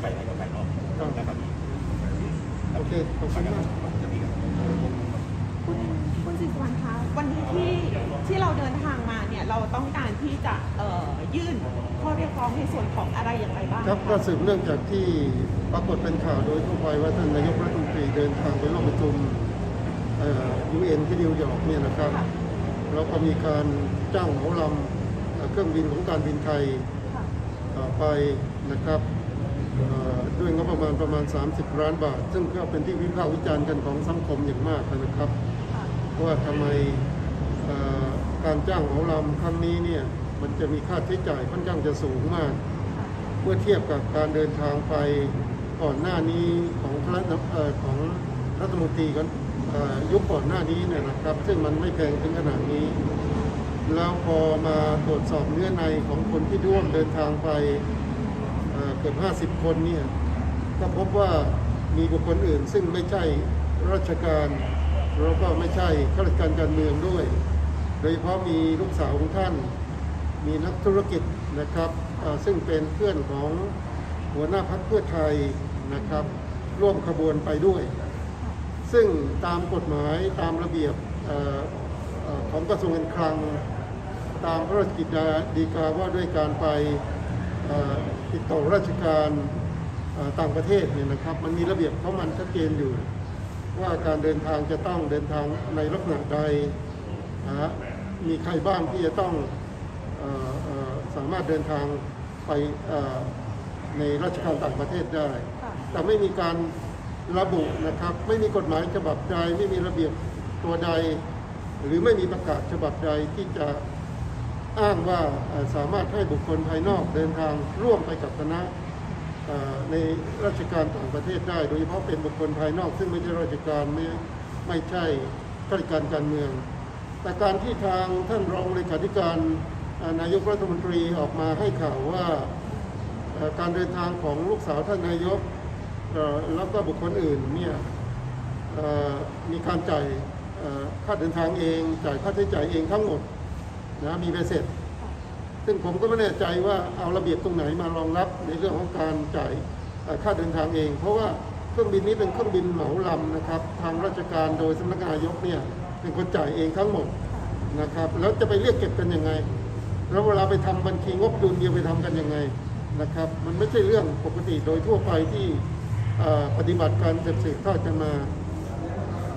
ไปไหนก็ไปออกนะครับโอเคขอบคุณมากคุณคุณสิริวัลคะวันนี้ที่ที่เราเดินทางมาเนี่ยเราต้องการที่จะเอ่อยื่นข้อเรียกร้องในส่วนของอะไรอย่างไรบ้างครับคะก็สืบเนื่องจากที่ปรากฏเป็นข่าวโดยทั่วไปว่าท่านนายกรัฐมนตรีเดินทางไปร่วมประชุมยูเอ็นที่นิวยอร์กเนี่ยนะครับค่ะแล้วก็มีการจ้างเหมาลำเอ่อเครื่องบินของการบินไทยค่ะเอ่อไปนะครับเอ่อ ด้วยงบประมาณประมาณ 30 ล้านบาท ซึ่งก็เป็นที่วิพากษ์วิจารณ์กันของสังคมอย่างมากนะครับค่ะว่าทำไมเอ่อการจ้างเหมาลำครั้งนี้เนี่ยมันจะมีค่าใช้จ่ายค่อนข้างจะสูงมาก เมื่อเทียบกับการเดินทางไปก่อนหน้านี้ของพระเอ่อของรัฐมนตรีกันเอ่อยุคก่อนหน้านี้เนี่ยนะครับ ซึ่งมันไม่แพงถึงขนาดนี้ แล้วพอมาตรวจสอบเนื้อในของคนที่ร่วมเดินทางไป เอ่อเกือบ 50 คนเนี่ยก็พบว่ามีบุคคลอื่น ซึ่งไม่ใช่ราชการแล้วก็ไม่ใช่ข้าราชการการเมืองด้วย โดยเฉพาะมีลูกสาวของท่าน มีนักธุรกิจนะครับซึ่งเป็นเพื่อนของหัวหน้าพักเพื่อไทยนะครับ ร่วมขบวนไปด้วย ซึ่งตามกฎหมายตามระเบียบของกระทรวงการคลัง ตามพระราชกิจดีกาว่าด้วยการไป ติดต่อราชการเอ่อต่างประเทศเนี่ยนะครับ มันมีระเบียบของมันชัดเจนอยู่ ว่าการเดินทางจะต้องเดินทางในลักษณะใดนะฮะมีใครบ้างที่จะต้องเอ่อเอ่อสามารถเดินทางไปเอ่อในราชการต่างประเทศได้ค่ะแต่ไม่มีการระบุนะครับ ไม่มีกฎหมายฉบับใด ไม่มีระเบียบตัวใด หรือไม่มีประกาศฉบับใดที่จะ อ้างว่าสามารถให้บุคคลภายนอกเดินทางร่วมไปกับคณะในราชการต่างประเทศได้ โดยเฉพาะเป็นบุคคลภายนอก ซึ่งไม่ใช่ราชการไม่ไม่ใช่ข้าราชการการเมือง แต่การที่ทางท่านรองเลขาธิการนายกรัฐมนตรีออกมาให้ข่าวว่าการเดินทางของลูกสาวท่านนายกแล้วก็บุคคลอื่นเนี่ยมีการจ่ายค่าเดินทางเอง จ่ายค่าใช้จ่ายเองทั้งหมด นะมีใบเสร็จ ซึ่งผมก็ไม่แน่ใจว่าเอาระเบียบตรงไหนมารองรับในเรื่องของการจ่ายเอ่อค่าเดินทางเอง เพราะว่าเครื่องบินนี้เป็นเครื่องบินเหมาลำนะครับ ทางราชการโดยสำนักงานนายกเนี่ยเป็นคนจ่ายเองทั้งหมดนะครับแล้วจะไปเรียกเก็บกันยังไง แล้วเวลาไปทำบัญชีงบดุลเดียวไปทำกันยังไงนะครับ มันไม่ใช่เรื่องปกติโดยทั่วไปที่เอ่อปฏิบัติการสืบสืบทอดกันมา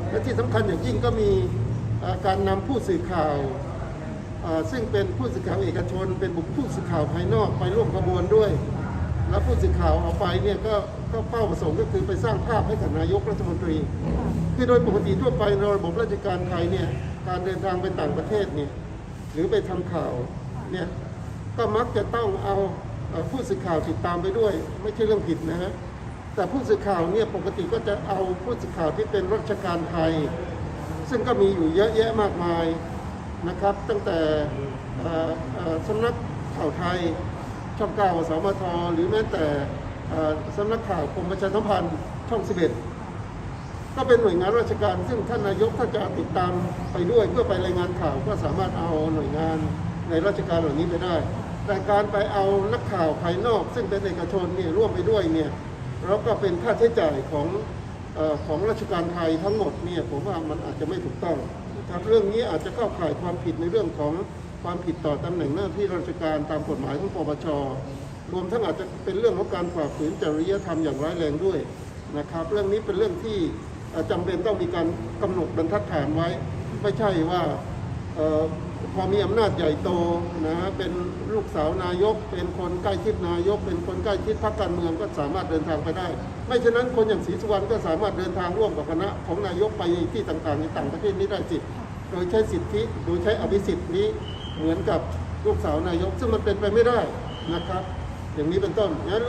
และที่สำคัญอย่างยิ่งก็มีเอ่อการนำผู้สื่อข่าวเอ่อ ซึ่งเป็นผู้สื่อข่าวเอกชน เป็นบุคผู้สื่อข่าวภายนอกไปร่วมขบวนด้วย แล้วผู้สื่อข่าวเอาไปเนี่ยก็ก็เป้าประสงค์ก็คือไปสร้างภาพให้กับนายกรัฐมนตรี คือโดยปกติทั่วไปในระบบราชการไทยเนี่ยการเดินทางไปต่างประเทศเนี่ยหรือไปทำข่าวเนี่ยก็มักจะต้องเอาผู้สื่อข่าวติดตามไปด้วย ไม่ใช่เรื่องผิดนะฮะแต่ผู้สื่อข่าวเนี่ยปกติก็จะเอาผู้สื่อข่าวที่เป็นราชการไทย ซึ่งก็มีอยู่เยอะแยะมากมาย นะครับ ตั้งแต่สำนักข่าวไทยช่องเก้าสมทหรือแม้แต่สำนักข่าวกรมประชาสัมพันธ์ช่อง11ก็เป็นหน่วยงานราชการ ซึ่งท่านนายกถ้าจะติดตามไปด้วยเพื่อไปรายงานข่าวก็สามารถเอาหน่วยงานในราชการเหล่านี้ไปได้ แต่การไปเอานักข่าวภายนอก ซึ่งเป็นเอกชนเนี่ยร่วมไปด้วยเนี่ยแล้วก็เป็นค่าใช้จ่ายของอของราชการไทยทั้งหมดเนี่ยผมว่ามันอาจจะไม่ถูกต้อง ครับเรื่องนี้อาจจะเข้าข่ายความผิดในเรื่องของความผิดต่อตำแหน่งหน้าที่ราชการตามกฎหมายของปปชรวมทั้งอาจจะเป็นเรื่องของการฝ่าฝืนจริยธรรมอย่างร้ายแรงด้วยนะครับ เรื่องนี้เป็นเรื่องที่เอ่อจำเป็นต้องมีการกำหนดบรรทัดฐานไว้ ไม่ใช่ว่า พอมีอำนาจใหญ่โตนะฮะเป็นลูกสาวนายก เป็นคนใกล้ชิดนายก เป็นคนใกล้ชิดพรรคการเมืองก็สามารถเดินทางไปได้ ไม่ฉะนั้นคนอย่างศรีสุวรรณก็สามารถเดินทางร่วมกับคณะของนายกไปที่ต่างๆในต่างประเทศนี้ได้สิโดยใช้สิทธิโดยใช้อภิสิทธิ์นี้เหมือนกับลูกสาวนายก ซึ่งมันเป็นไปไม่ได้นะครับ อย่างนี้เป็นต้นงั้นเรื่อ